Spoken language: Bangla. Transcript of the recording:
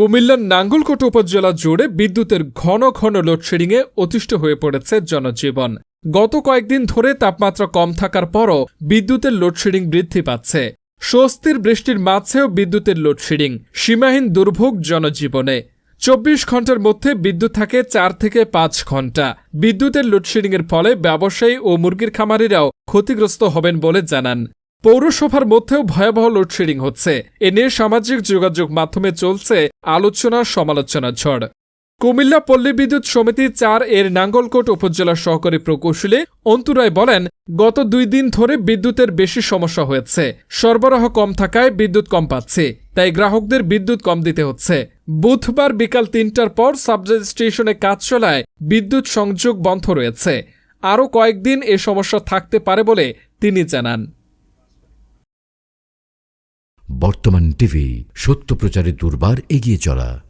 কুমিল্লার নাঙ্গলকোট উপজেলা জুড়ে বিদ্যুতের ঘন ঘন লোডশেডিংয়ে অতিষ্ঠ হয়ে পড়েছে জনজীবন। গত কয়েকদিন ধরে তাপমাত্রা কম থাকার পরও বিদ্যুতের লোডশেডিং বৃদ্ধি পাচ্ছে। স্বস্তির বৃষ্টির মাঝেও বিদ্যুতের লোডশেডিং, সীমাহীন দুর্ভোগ জনজীবনে। চব্বিশ ঘণ্টার মধ্যে বিদ্যুৎ থাকে চার থেকে পাঁচ ঘণ্টা বিদ্যুতের লোডশেডিংয়ের ফলে ব্যবসায়ী ও মুরগির খামারিরাও ক্ষতিগ্রস্ত হবেন বলে জানান। পৌরসভার মধ্যেও ভয়াবহ লোডশেডিং হচ্ছে। এ নিয়ে সামাজিক যোগাযোগ মাধ্যমে চলছে আলোচনা সমালোচনা ঝড়। কুমিল্লা পল্লী বিদ্যুৎ সমিতি চার এর নাঙ্গলকোট উপজেলার সহকারী প্রকৌশলী অন্তুরায় বলেন, গত দুই দিন ধরে বিদ্যুতের বেশি সমস্যা হয়েছে। সরবরাহ কম থাকায় বিদ্যুৎ কম পাচ্ছে, তাই গ্রাহকদের বিদ্যুৎ কম দিতে হচ্ছে। বুধবার বিকাল তিনটার পর সাবজেট স্টেশনে কাজ চলায় বিদ্যুৎ সংযোগ বন্ধ রয়েছে। আরও কয়েকদিন এ সমস্যা থাকতে পারে বলে তিনি জানান। বর্তমান টিভি সত্য প্রচারে দুর্বার এগিয়ে চলা।